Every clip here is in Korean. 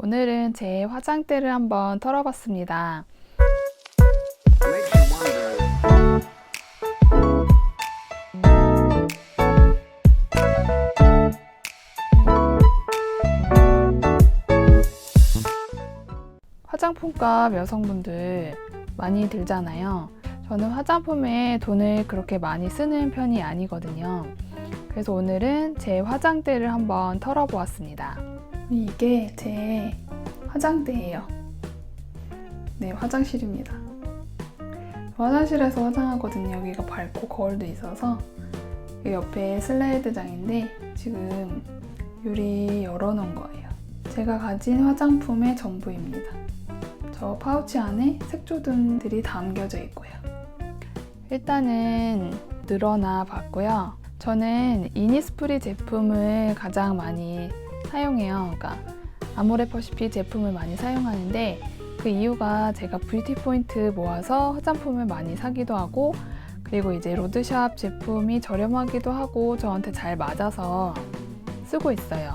오늘은 제 화장대를 한번 털어봤습니다. 화장품값 여성분들 많이 들잖아요. 저는 화장품에 돈을 그렇게 많이 쓰는 편이 아니거든요. 그래서 오늘은 제 화장대를 한번 털어보았습니다. 이게 제 화장대예요. 네, 화장실입니다. 화장실에서 화장하거든요. 여기가 밝고 거울도 있어서 옆에 슬라이드장인데 지금 유리 열어놓은 거예요. 제가 가진 화장품의 전부입니다. 저 파우치 안에 색조등들이 담겨져 있고요. 일단은 늘어나 봤고요. 저는 이니스프리 제품을 가장 많이 사용해요. 그러니까 아모레퍼시피 제품을 많이 사용하는데 그 이유가 제가 뷰티 포인트 모아서 화장품을 많이 사기도 하고 그리고 이제 로드샵 제품이 저렴하기도 하고 저한테 잘 맞아서 쓰고 있어요.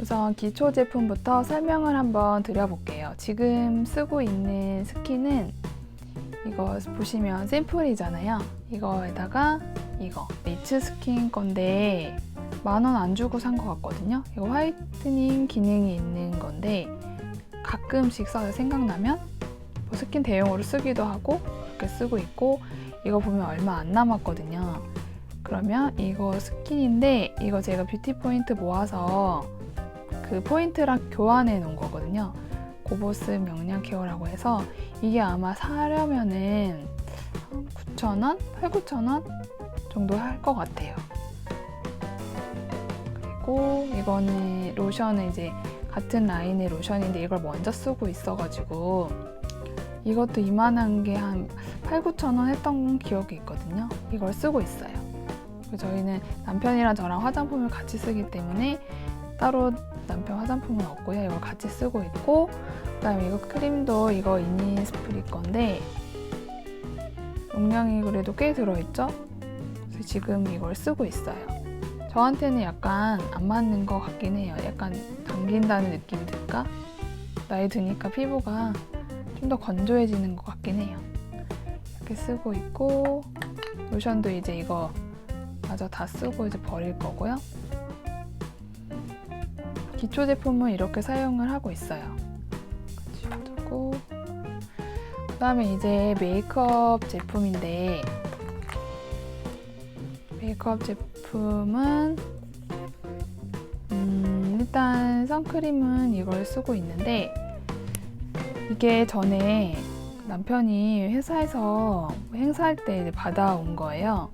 우선 기초 제품부터 설명을 한번 드려볼게요. 지금 쓰고 있는 스킨은 이거 보시면 샘플이잖아요. 이거에다가 이거 리츠 스킨 건데 만 원 안 주고 산 것 같거든요. 이거 화이트닝 기능이 있는 건데 가끔씩 써요. 생각나면 뭐 스킨 대용으로 쓰기도 하고 이렇게 쓰고 있고 이거 보면 얼마 안 남았거든요. 그러면 이거 스킨인데 이거 제가 뷰티 포인트 모아서 그 포인트랑 교환해 놓은 거거든요. 고보스 명량 케어라고 해서 이게 아마 사려면은 9,000원? 8, 9,000원 정도 할 것 같아요. 그리고 이거는 로션은 이제 같은 라인의 로션인데 이걸 먼저 쓰고 있어가지고 이것도 이만한 게 한 8, 9,000원 했던 기억이 있거든요. 이걸 쓰고 있어요. 저희는 남편이랑 저랑 화장품을 같이 쓰기 때문에 따로 남편 화장품은 없고요. 이걸 같이 쓰고 있고 그다음에 이거 크림도 이거 이니스프리 건데 용량이 그래도 꽤 들어있죠? 그래서 지금 이걸 쓰고 있어요. 저한테는 약간 안 맞는 것 같긴 해요. 약간 당긴다는 느낌이 들까? 나이 드니까 피부가 좀 더 건조해지는 것 같긴 해요. 이렇게 쓰고 있고 로션도 이제 이거 마저 다 쓰고 이제 버릴 거고요. 기초 제품은 이렇게 사용을 하고 있어요. 지워두고 그 다음에 이제 메이크업 제품인데 메이크업 제품 은 음, 일단 선크림은 이걸 쓰고 있는데 이게 전에 남편이 회사에서 행사할 때 받아온 거예요.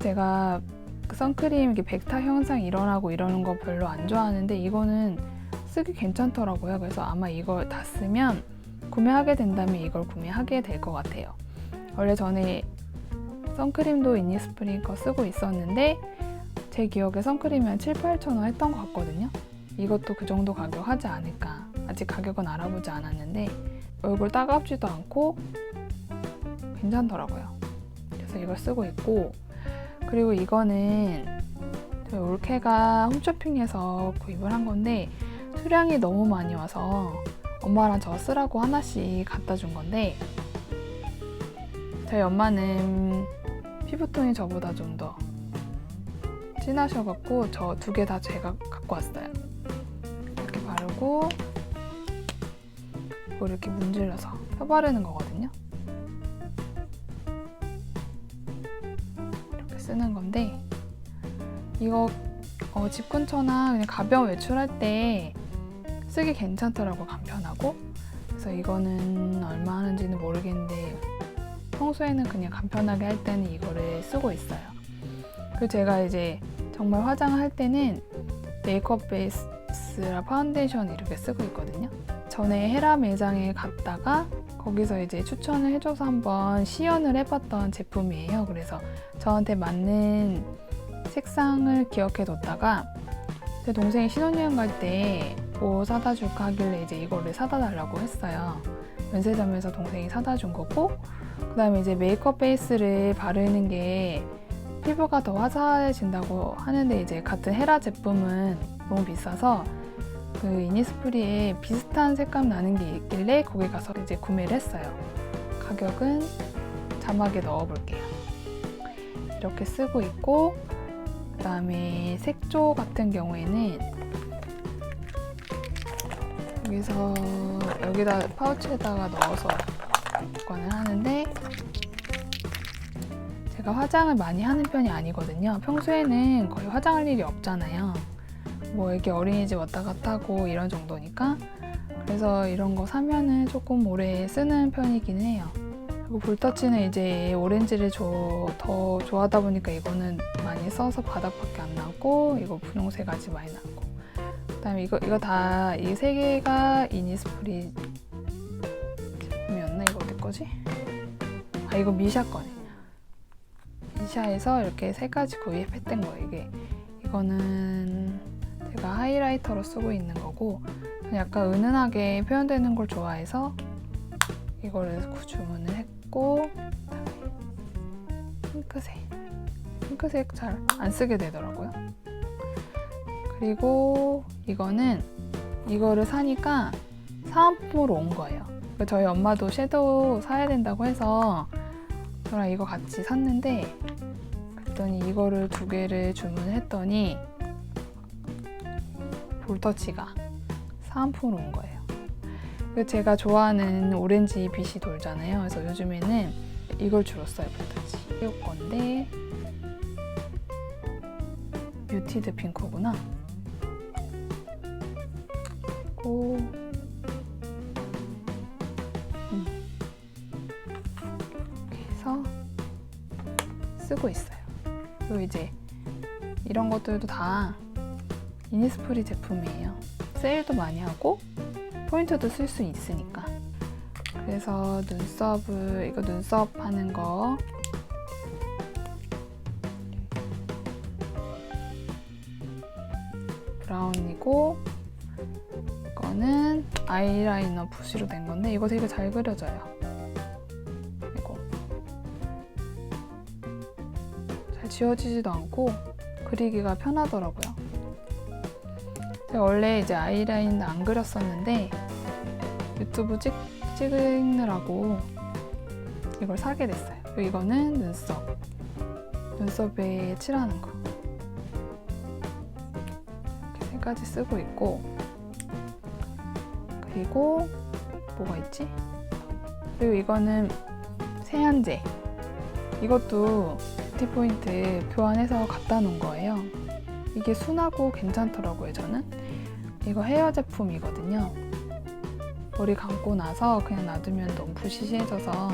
제가 그 선크림 이게 백타 현상 일어나고 이러는 거 별로 안 좋아하는데 이거는 쓰기 괜찮더라고요. 그래서 아마 이걸 다 쓰면 구매하게 된다면 이걸 구매하게 될 것 같아요. 원래 전에 선크림도 이니스프리 거 쓰고 있었는데 제 기억에 선크림이 한 7, 8천 원 했던 것 같거든요. 이것도 그 정도 가격 하지 않을까. 아직 가격은 알아보지 않았는데 얼굴 따갑지도 않고 괜찮더라고요. 그래서 이걸 쓰고 있고 그리고 이거는 저희 올케가 홈쇼핑에서 구입을 한 건데 수량이 너무 많이 와서 엄마랑 저 쓰라고 하나씩 갖다 준 건데 저희 엄마는 피부톤이 저보다 좀 더 진하셔갖고 저 두 개 다 제가 갖고 왔어요. 이렇게 바르고 이걸 이렇게 문질러서 펴 바르는 거거든요. 이렇게 쓰는 건데 이거 어, 집 근처나 그냥 가벼운 외출할 때 쓰기 괜찮더라고 간편하고 그래서 이거는 얼마 하는지는 모르겠는데 평소에는 그냥 간편하게 할 때는 이거를 쓰고 있어요. 그리고 제가 이제 정말 화장을 할 때는 메이크업 베이스라 파운데이션 이렇게 쓰고 있거든요. 전에 헤라 매장에 갔다가 거기서 이제 추천을 해줘서 한번 시연을 해봤던 제품이에요. 그래서 저한테 맞는 색상을 기억해 뒀다가 제 동생이 신혼여행 갈 때 뭐 사다 줄까 하길래 이제 이거를 사다 달라고 했어요. 면세점에서 동생이 사다 준 거고 그 다음에 이제 메이크업 베이스를 바르는 게 피부가 더 화사해진다고 하는데 이제 같은 헤라 제품은 너무 비싸서 그 이니스프리에 비슷한 색감 나는 게 있길래 거기 가서 이제 구매를 했어요. 가격은 자막에 넣어 볼게요. 이렇게 쓰고 있고 그 다음에 색조 같은 경우에는 여기서 여기다 파우치에다가 넣어서 보관을 하는데 제가 화장을 많이 하는 편이 아니거든요. 평소에는 거의 화장할 일이 없잖아요. 뭐 이렇게 어린이집 왔다 갔다 하고 이런 정도니까 그래서 이런 거 사면은 조금 오래 쓰는 편이긴 해요. 그리고 볼터치는 이제 오렌지를 조- 더 좋아하다 보니까 이거는 많이 써서 바닥밖에 안 나고 이거 분홍색 아주 많이 나고 그다음에 이거 이거 다 이 세 개가 이니스프리 제품이었나 이거 어디 거지? 아 이거 미샤 거네. 미샤에서 이렇게 세 가지 구입했던 거예요. 이게 이거는 제가 하이라이터로 쓰고 있는 거고 약간 은은하게 표현되는 걸 좋아해서 이거를 주문을 했고 핑크색 핑크색 잘 안 쓰게 되더라고요. 그리고 이거는 이거를 사니까 사은품으로 온 거예요. 저희 엄마도 섀도우 사야 된다고 해서 저랑 이거 같이 샀는데 그랬더니 이거를 두 개를 주문했더니 볼터치가 사은품으로 온 거예요. 제가 좋아하는 오렌지 빛이 돌잖아요. 그래서 요즘에는 이걸 주로 써요, 볼터치. 이 건데 뮤티드 핑크구나. 그리고 음. 이렇게 해서 쓰고 있어요. 그리고 이제 이런 것들도 다 이니스프리 제품이에요. 세일도 많이 하고 포인트도 쓸 수 있으니까. 그래서 눈썹을 이거 눈썹 하는 거 브라운이고 이거는 아이라이너 붓으로 된 건데 이거 되게 잘 그려져요. 지워지지도 않고 그리기가 편하더라고요. 제가 원래 이제 아이라인 안 그렸었는데 유튜브 찍, 찍느라고 이걸 사게 됐어요. 이거는 눈썹. 눈썹에 칠하는 거. 이렇게 세 가지 쓰고 있고 그리고 뭐가 있지? 그리고 이거는 세안제. 이것도 뷰티포인트 교환해서 갖다 놓은 거예요. 이게 순하고 괜찮더라고요, 저는. 이거 헤어 제품이거든요. 머리 감고 나서 그냥 놔두면 너무 부시시해져서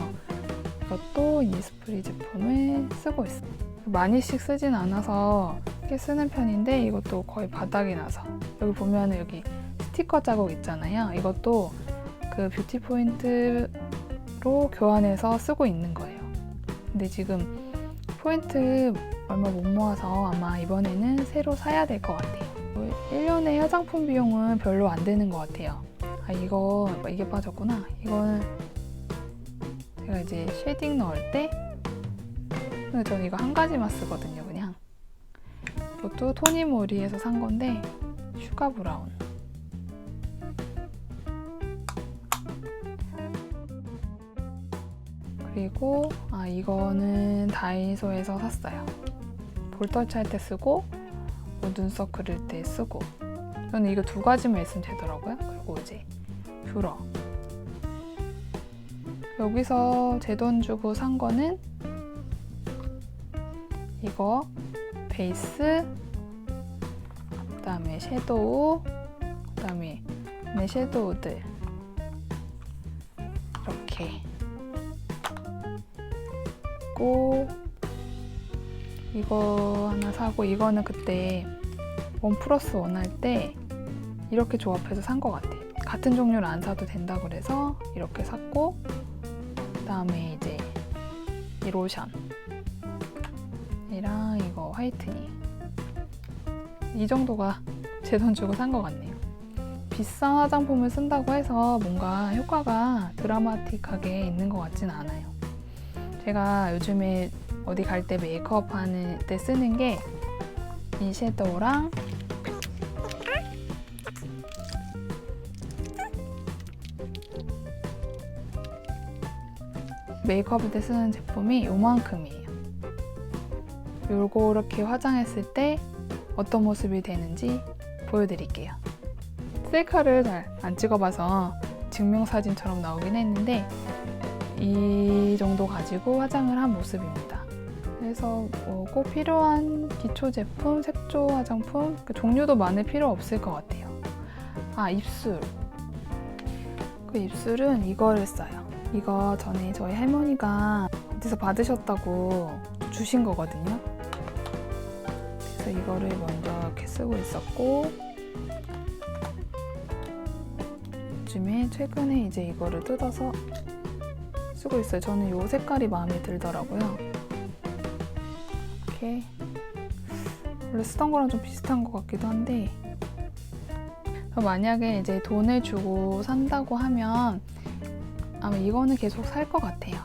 이것도 이니스프리 제품을 쓰고 있어요. 많이씩 쓰진 않아서 꽤 쓰는 편인데 이것도 거의 바닥이 나서 여기 보면 여기 스티커 자국 있잖아요. 이것도 그 뷰티 포인트로 교환해서 쓰고 있는 거예요. 근데 지금 포인트 얼마 못 모아서 아마 이번에는 새로 사야 될 것 같아요. 1년에 화장품 비용은 별로 안 되는 것 같아요. 아, 이거, 이게 빠졌구나. 이거는 제가 이제 쉐딩 넣을 때, 근데 저는 이거 한 가지만 쓰거든요, 그냥. 이것도 토니모리에서 산 건데, 슈가 브라운. 그리고, 아, 이거는 다이소에서 샀어요. 볼터치 할 때 쓰고, 뭐 눈썹 그릴 때 쓰고 저는 이거 두 가지만 있으면 되더라고요. 그리고 이제 뷰러 여기서 제 돈 주고 산 거는 이거 베이스 그 다음에 섀도우 그 다음에 내 섀도우들 이렇게 있고 이거 하나 사고 이거는 그때 원 플러스 원 할 때 이렇게 조합해서 산 것 같아. 같은 종류를 안 사도 된다 그래서 이렇게 샀고 그다음에 이제 이 로션 이랑 이거 화이트닝 이 정도가 제 돈 주고 산 것 같네요. 비싼 화장품을 쓴다고 해서 뭔가 효과가 드라마틱하게 있는 것 같진 않아요. 제가 요즘에 어디 갈 때 메이크업 하는 때 쓰는 게 이 섀도우랑 메이크업할 때 쓰는 제품이 요만큼이에요. 요거 이렇게 화장했을 때 어떤 모습이 되는지 보여드릴게요. 셀카를 잘 안 찍어봐서 증명사진처럼 나오긴 했는데 이 정도 가지고 화장을 한 모습입니다. 그래서 뭐 꼭 필요한 기초 제품, 색조 화장품 그 종류도 많을 필요 없을 것 같아요. 아 입술. 그 입술은 이거를 써요. 이거 전에 저희 할머니가 어디서 받으셨다고 주신 거거든요. 그래서 이거를 먼저 이렇게 쓰고 있었고 요즘에 최근에 이제 이거를 뜯어서 쓰고 있어요. 저는 이 색깔이 마음에 들더라고요. 이렇게 원래 쓰던 거랑 좀 비슷한 것 같기도 한데 만약에 이제 돈을 주고 산다고 하면 아마 이거는 계속 살 것 같아요.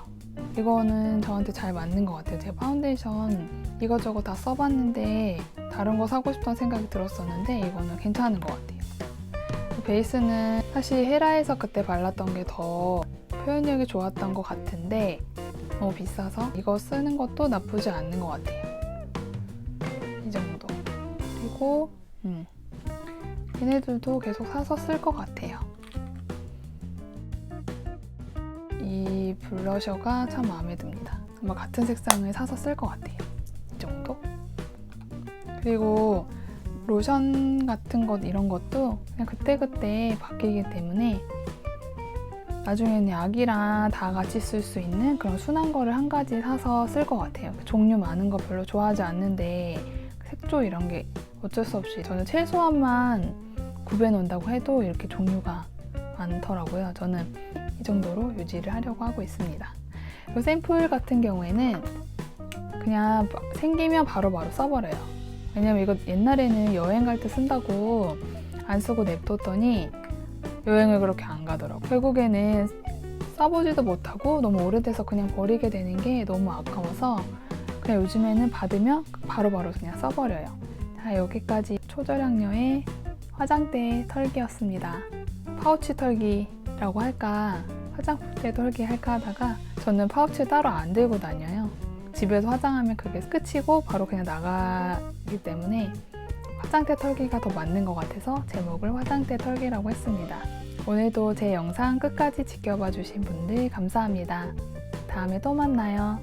이거는 저한테 잘 맞는 것 같아요. 제가 파운데이션 이것저것 다 써봤는데 다른 거 사고 싶다는 생각이 들었었는데 이거는 괜찮은 것 같아요. 베이스는 사실 헤라에서 그때 발랐던 게 더 표현력이 좋았던 것 같은데 너무 비싸서 이거 쓰는 것도 나쁘지 않는 것 같아요. 이 정도. 그리고 음, 얘네들도 계속 사서 쓸 것 같아요. 이 블러셔가 참 마음에 듭니다. 아마 같은 색상을 사서 쓸 것 같아요. 이 정도. 그리고 로션 같은 것 이런 것도 그냥 그때그때 바뀌기 때문에 나중에는 약이랑 다 같이 쓸 수 있는 그런 순한 거를 한 가지 사서 쓸 것 같아요. 종류 많은 거 별로 좋아하지 않는데 색조 이런 게 어쩔 수 없이 저는 최소한만 구비해 놓는다고 해도 이렇게 종류가 많더라고요. 저는 이 정도로 유지를 하려고 하고 있습니다. 이 샘플 같은 경우에는 그냥 생기면 바로바로 써버려요. 왜냐면 이거 옛날에는 여행 갈 때 쓴다고 안 쓰고 냅뒀더니 여행을 그렇게 안 가더라고. 결국에는 써보지도 못하고 너무 오래돼서 그냥 버리게 되는 게 너무 아까워서 그냥 요즘에는 받으면 바로 바로 그냥 써버려요. 자, 여기까지 초절약녀의 화장대 털기였습니다. 파우치 털기라고 할까, 화장대 털기 할까 하다가 저는 파우치 따로 안 들고 다녀요. 집에서 화장하면 그게 끝이고 바로 그냥 나가기 때문에 화장대 털기가 더 맞는 것 같아서 제목을 화장대 털기라고 했습니다. 오늘도 제 영상 끝까지 지켜봐 주신 분들 감사합니다. 다음에 또 만나요.